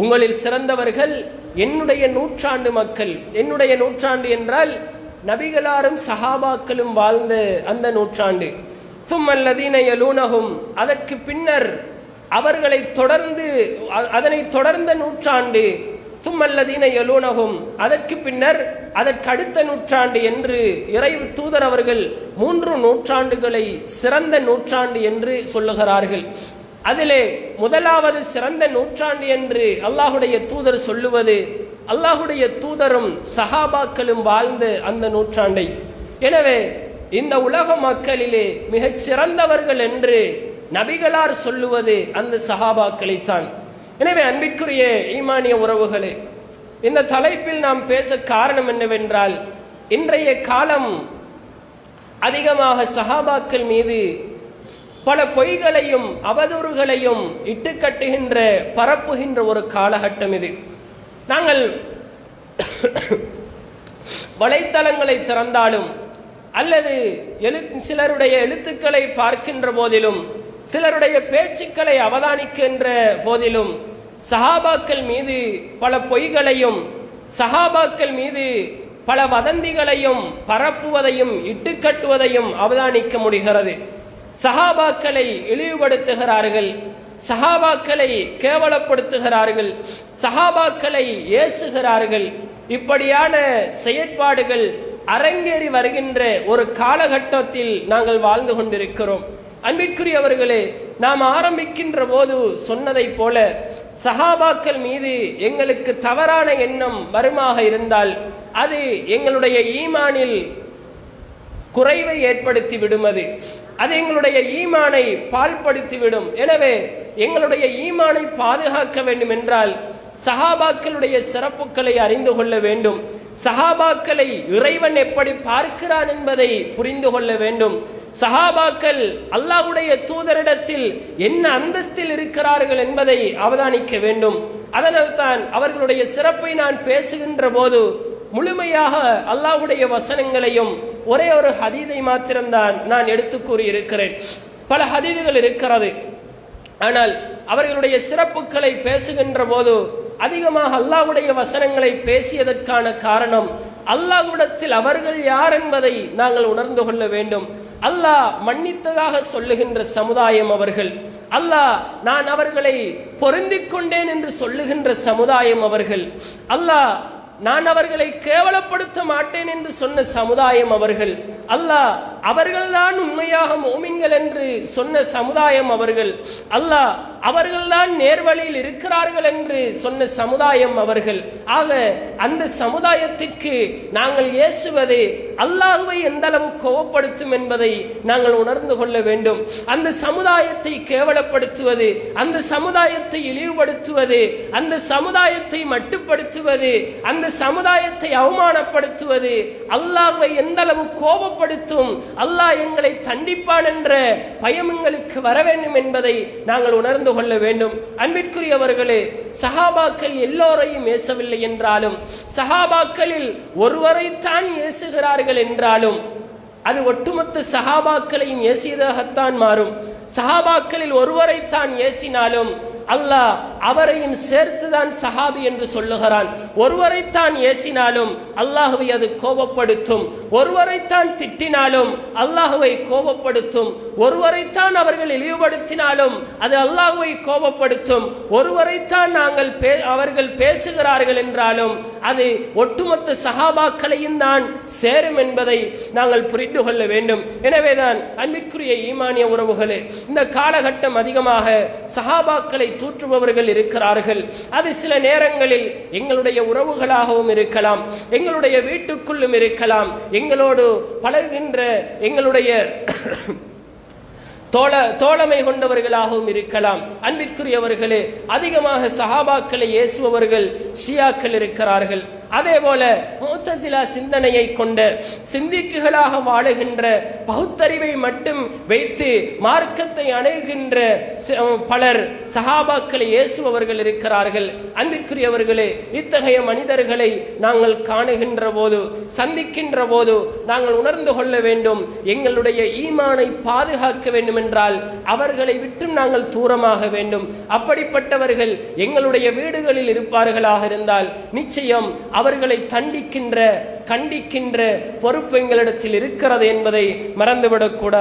உங்களில் சிறந்தவர்கள் என்னுடைய நூற்றாண்டு மக்கள். என்னுடைய நூற்றாண்டு என்றால் நபிகளாரும் சஹாபாக்களும் வாழ்ந்த அந்த நூற்றாண்டு. சும்மல்லதீன யலூனஹும் அதற்கு பின்னர் அவர்களை தொடர்ந்து அதனை தொடர்ந்த நூற்றாண்டு. சும்மல்லதீன யலூனஹும் அதற்கு பின்னர் அதற்கு அடுத்த நூற்றாண்டு என்று இறைவு தூதர் அவர்கள் மூன்று நூற்றாண்டுகளை சிறந்த நூற்றாண்டு என்று சொல்லுகிறார்கள். அதிலே முதலாவது சிறந்த நூற்றாண்டு என்று அல்லாஹுடைய தூதர் சொல்லுவது அல்லாஹுடைய தூதரும் சஹாபாக்களும் வாழ்ந்த அந்த நூற்றாண்டை. எனவே இந்த உலக மக்களிலே மிகச் சிறந்தவர்கள் என்று நபிகளார் சொல்லுவது அந்த சஹாபாக்களைத்தான். எனவே அன்பிற்குரிய ஈமானிய உறவுகளே இந்த தலைப்பில் நாம் பேச காரணம் என்னவென்றால் இன்றைய காலம் அதிகமாக சஹாபாக்கள் மீது பல பொய்களையும் அவதூறுகளையும் இட்டுக்கட்டுகின்ற பரப்புகின்ற ஒரு காலகட்டம் இது. நாங்கள் வலைத்தளங்களை திறந்தாலும் அல்லது எழு சிலருடைய எழுத்துக்களை பார்க்கின்ற போதிலும் சிலருடைய பேச்சுக்களை அவதானிக்கின்ற போதிலும் சஹாபாக்கள் மீது பல பொய்களையும் சஹாபாக்கள் மீது பல வதந்திகளையும் பரப்புவதையும் இட்டுக்கட்டுவதையும் அவதானிக்க முடிகிறது. சஹாபாக்களை இழிவுபடுத்துகிறார்கள் சஹாபாக்களை கேவலப்படுத்துகிறார்கள் சஹாபாக்களை ஏசுகிறார்கள். இப்படியான செயற்பாடுகள் அரங்கேறி வருகின்ற ஒரு காலகட்டத்தில் நாங்கள் வாழ்ந்து கொண்டிருக்கிறோம். அன்பிற்குரியவர்களே நாம் ஆரம்பிக்கின்ற போது சொன்னதைப் போல சஹாபாக்கள் மீது எங்களுக்கு தவறான எண்ணம் வருமாக இருந்தால் அது எங்களுடைய ஈமானில் குறைவை ஏற்படுத்தி விடுமது அது எங்களுடைய ஈமானை பால்படுத்திவிடும். எனவே எங்களுடைய ஈமானை பாதுகாக்க வேண்டும் என்றால் சஹாபாக்களுடைய சிறப்புகளை அறிந்து கொள்ள வேண்டும். சஹாபாக்களை இறைவன் எப்படி பார்க்கிறான் என்பதை புரிந்து கொள்ள வேண்டும். சஹாபாக்கள் அல்லாஹுடைய தூதரிடத்தில் என்ன அந்தஸ்தில் இருக்கிறார்கள் என்பதை அவதானிக்க வேண்டும். அதனால்தான் அவர்களுடைய சிறப்பை நான் பேசுகின்ற போது முழுமையாக அல்லாஹ்வுடைய வசனங்களையும் ஒரே ஒரு ஹதீதை மாத்திரம்தான் நான் எடுத்து கூறியிருக்கிறேன். பல ஹதீதுகள் இருக்கிறது. ஆனால் அவர்களுடைய சிறப்புகளை பேசுகின்ற போது அதிகமாக அல்லாஹ்வுடைய வசனங்களை பேசியதற்கான காரணம் அல்லாஹ்விடத்தில் அவர்கள் யார் என்பதை நாங்கள் உணர்ந்து கொள்ள வேண்டும். அல்லாஹ் மன்னித்ததாக சொல்லுகின்ற சமுதாயம் அவர்கள். அல்லாஹ் நான் அவர்களை பொருந்திக் கொண்டேன் என்று சொல்லுகின்ற சமுதாயம் அவர்கள். அல்லாஹ் நான் அவர்களை கேவலப்படுத்த மாட்டேன் என்று சொன்ன சமுதாயம் அவர்கள். அல்லாஹ் அவர்கள்தான் உண்மையாக மோமின்கள் என்று சொன்ன சமுதாயம் அவர்கள். அல்லாஹ் அவர்கள்தான் நேர்வழியில் இருக்கிறார்கள் என்று சொன்ன சமுதாயம் அவர்கள். ஆக அந்த சமுதாயத்திற்கு நாங்கள் ஏசுவது அல்லாஹுவை எந்த அளவு கோவப்படுத்தும் என்பதை நாங்கள் உணர்ந்து கொள்ள வேண்டும். அந்த சமுதாயத்தை கேவலப்படுத்துவது அந்த சமுதாயத்தை இழிவுபடுத்துவது அந்த சமுதாயத்தை மட்டுப்படுத்துவது அந்த சமுதாயத்தை அவமானப்படுத்துவது அல்லாஹுவை எந்த அளவு கோபப்படுத்தும் அல்லாஹ் எங்களை தண்டிப்பான் என்ற பயம் எங்களுக்கு வர வேண்டும் என்பதை நாங்கள் உணர்ந்து கொள்ள வேண்டும். அன்பிற்குரியவர்களே சஹாபாக்கள் எல்லோரையும் ஏசவில்லை என்றாலும் சஹாபாக்களில் ஒருவரைத்தான் ஏசுகிறார்கள் என்றாலும் அது ஒட்டுமொத்த சஹாபாக்களையும் ஏசியதாகத்தான் மாறும். சஹாபாக்களில் ஒருவரைத்தான் ஏசினாலும் அல்லாஹ் அவரையும் சேர்த்துதான் சஹாபி என்று சொல்லுகிறான். ஒருவரைத்தான் ஏசினாலும் அல்லாஹுவை அது கோபப்படுத்தும். ஒருவரைத்தான் திட்டினாலும் அல்லாஹுவை கோபப்படுத்தும். ஒருவரைத்தான் அவர்கள் இழிவுபடுத்தினாலும் அது அல்லாஹுவை கோபப்படுத்தும். ஒருவரைத்தான் நாங்கள் பே- அவர்கள் பேசுகிறார்கள் என்றாலும் அது ஒட்டுமொத்த சஹாபாக்களையும் தான் சேரும் என்பதை நாங்கள் புரிந்து கொள்ள வேண்டும். எனவேதான் அன்பிற்குரிய ஈமானிய உறவுகளே இந்த காலகட்டம் அதிகமாக சஹாபாக்களை தூற்றுபவர்கள் இருக்கிறார்கள். அது சில நேரங்களில் எங்களுடைய உறவுகளாகவும் இருக்கலாம் எங்களுடைய வீட்டுக்குள்ளும் இருக்கலாம் எங்களோடு பழகின்ற எங்களுடைய தோழ தோழமை கொண்டவர்களாகவும் இருக்கலாம். அன்பிற்குரியவர்களே அதிகமாக சஹாபாக்களை ஏசுபவர்கள் ஷியாக்கள் இருக்கிறார்கள். அதே போல மூத்தசிலா சிந்தனையை கொண்ட சிந்திக்குகளாக வாழுகின்ற பகுத்தறிவை மட்டும் வைத்து மார்க்கத்தை அணுகின்ற பலர் சகாபாக்களை இயேசுபவர்கள் இருக்கிறார்கள். அன்பிற்குரியவர்களே இத்தகைய மனிதர்களை நாங்கள் காணுகின்ற போது சந்திக்கின்ற போது நாங்கள் உணர்ந்து கொள்ள வேண்டும். எங்களுடைய ஈமானை பாதுகாக்க வேண்டும் என்றால் அவர்களை விட்டும் நாங்கள் தூரமாக வேண்டும். அப்படிப்பட்டவர்கள் எங்களுடைய வீடுகளில் இருப்பார்களாக இருந்தால் நிச்சயம் அவர்களை தண்டிக்கின்ற கண்டிக்கின்ற பொறுப்பு எங்களிடத்தில் இருக்கிறது என்பதை மறந்துவிடக்கூடாது.